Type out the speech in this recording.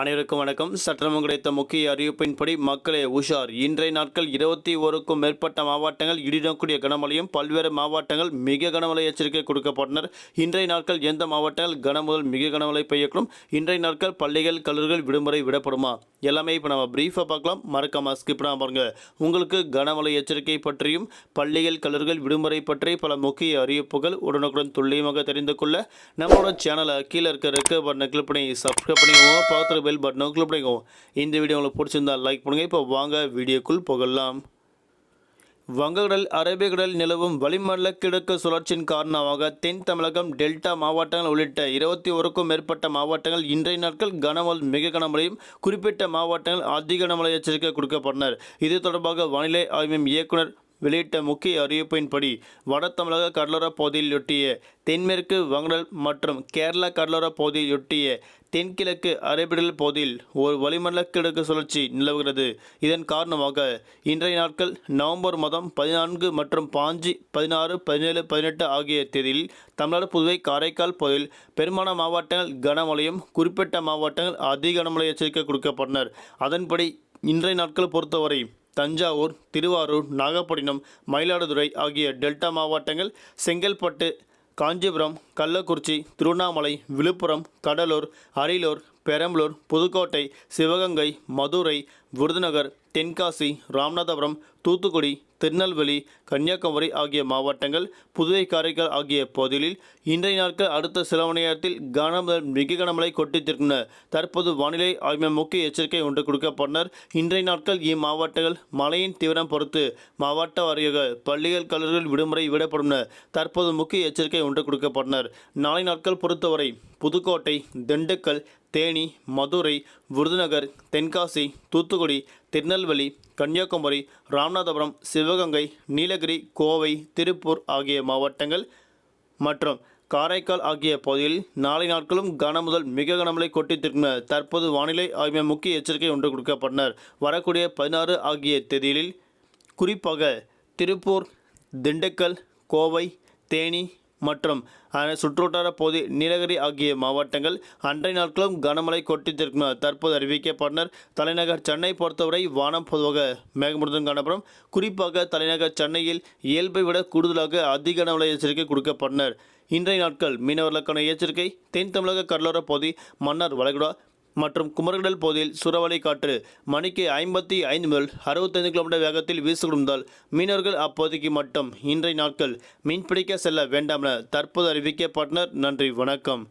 அனைவருக்கும் வணக்கம். சட்டமும் கிடைத்த முக்கிய அறிவிப்பின்படி மக்களே உஷார். இன்றைய நாட்கள் இருபத்தி ஓருக்கும் மேற்பட்ட மாவட்டங்கள் இடிடக்கூடிய கனமழையும் பல்வேறு மாவட்டங்கள் மிக கனமழை எச்சரிக்கை கொடுக்கப்பட்டனர். இன்றைய நாட்கள் எந்த மாவட்டங்கள் கனமுதல் மிக கனமழை பெய்யக்கூடும்? இன்றைய நாட்கள் பள்ளிகள் கல்லூரிகள் விடுமுறை விடப்படுமா? எல்லாமே இப்போ நம்ம பிரீஃபாக பார்க்கலாம். மறக்காம ஸ்கிப் பண்ணாம பாருங்க. உங்களுக்கு கனமழை எச்சரிக்கை பற்றியும் பள்ளிகள் கல்லூரிகள் விடுமுறை பற்றி பல முக்கிய அறிவிப்புகள் உடனுக்குடன் துல்லியமாக தெரிந்து கொள்ள நம்மளோட சேனலை கீழே இருக்க இருக்க பட்டனை கிளிக் பண்ணி சப்ஸ்கிரைப் பண்ணிக்கோங்க. பார்த்து பெல் பட்டனை கிளிக் பண்ணிக்கோங்க. இந்த வீடியோ உங்களுக்கு பிடிச்சிருந்தால் லைக் பண்ணுங்கள் இப்போ வாங்க வீடியோக்குள் போகலாம். வங்கக்கடல் அரபிக்கடல் நிலவும் வளிமண்டல கிழக்கு சுழற்சியின் காரணமாக தென் தமிழகம் டெல்டா மாவட்டங்கள் உள்ளிட்ட இருபத்தி ஒருக்கும் மேற்பட்ட மாவட்டங்கள் இன்றைய நாட்கள் கனமழை மிக கனமழையும் குறிப்பிட்ட மாவட்டங்கள் அதிக கனமழை எச்சரிக்கை கொடுக்கப்பட்டனர். இது தொடர்பாக வானிலை ஆய்வு இயக்குநர் இயக்குனர் வெளியிட்ட முக்கிய அறிவிப்பின்படி வட தமிழக கடலோர பகுதியிலொட்டிய தென்மேற்கு வங்கடல் மற்றும் கேரளா கடலோர பகுதியொட்டிய தென்கிழக்கு அரபிடல் பகுதியில் ஒரு வளிமண்டல கிழக்கு சுழற்சி நிலவுகிறது. இதன் காரணமாக இன்றைய நாட்கள் நவம்பர் மாதம் பதினான்கு மற்றும் பாஞ்சு பதினாறு பதினேழு பதினெட்டு ஆகிய தேதியில் தமிழ்நாடு புதுவை காரைக்கால் பகுதியில் பெரும்பாலான மாவட்டங்கள் கனமழையும் குறிப்பிட்ட மாவட்டங்கள் அதிக கனமழை எச்சரிக்கை கொடுக்கப்பட்டனர் அதன்படி இன்றைய நாட்கள் பொறுத்தவரை தஞ்சாவூர் திருவாரூர் நாகப்பட்டினம் மயிலாடுதுறை ஆகிய டெல்டா மாவட்டங்கள் செங்கல்பட்டு காஞ்சிபுரம் கள்ளக்குறிச்சி திருவண்ணாமலை விழுப்புரம் கடலூர் அரியலூர் பெரம்பலூர் புதுக்கோட்டை சிவகங்கை மதுரை விருதுநகர் தென்காசி ராமநாதபுரம் தூத்துக்குடி திருநெல்வேலி கன்னியாகுமரி ஆகிய மாவட்டங்கள் புதுவை காரைக்கால் ஆகிய பகுதிகளில் இன்றைய நாட்கள் அடுத்த சில மணி நேரத்தில் கனமுதல் மிக கனமழை கொட்டித்திருக்கின்றன தற்போது வானிலை ஆய்வு முக்கிய எச்சரிக்கை ஒன்று கொடுக்கப்பட்டனர் இன்றைய நாட்கள் இம்மாவட்டங்கள் மழையின் தீவிரம் பொறுத்து மாவட்ட வாரியாக பள்ளிகள் கல்லூரிகள் விடுமுறை விடப்படும் தற்போது முக்கிய எச்சரிக்கை ஒன்று கொடுக்கப்பட்டனர் நாளை நாட்கள் பொறுத்தவரை புதுக்கோட்டை திண்டுக்கல் தேனி மதுரை விருதுநகர் தென்காசி தூத்துக்குடி திருநெல்வேலி கன்னியாகுமரி ராமநாதபுரம் சிவகங்கை நீலகிரி கோவை திருப்பூர் ஆகிய மாவட்டங்கள் மற்றும் காரைக்கால் ஆகிய பகுதிகளில் நாளை நாட்களும் கனமுதல் மிக கனமழை கொட்டித்திருக்கின்றன தற்போது வானிலை ஆகிய முக்கிய எச்சரிக்கை ஒன்று கொடுக்கப்பட்டனர். வரக்கூடிய பதினாறு ஆகிய தேதிகளில் குறிப்பாக திருப்பூர் திண்டுக்கல் கோவை தேனி மற்றும் சுற்றுவட்டார பகுதி நீலகிரி ஆகிய மாவட்டங்கள் அன்றைய நாட்களும் கனமழை கொட்டித்திருக்கும் தற்போது அறிவிக்கப்பட்டனர். தலைநகர் சென்னை பொறுத்தவரை வானம் பொதுவாக மேகமுடன் காணப்படும். குறிப்பாக தலைநகர் சென்னையில் இயல்பை விட கூடுதலாக அதிக கனமழை எச்சரிக்கை கொடுக்கப்பட்டனர். இன்றைய நாட்கள் மீனவர்களுக்கான எச்சரிக்கை. தென் தமிழக கடலோர பகுதி மன்னார் வளைகுடா மற்றும் குமரகடல் பகுதியில் சூறாவளி காற்று மணிக்கு ஐம்பத்தி ஐந்து முதல் அறுபத்தைந்து கிலோமீட்டர் வேகத்தில் வீசுகின்றதால் மீனவர்கள் அப்போதைக்கு மட்டும் இன்றைய நாட்கள் மீன்பிடிக்க செல்ல வேண்டாம் என தற்போது அறிவிக்கப்பட்டனர். நன்றி வணக்கம்.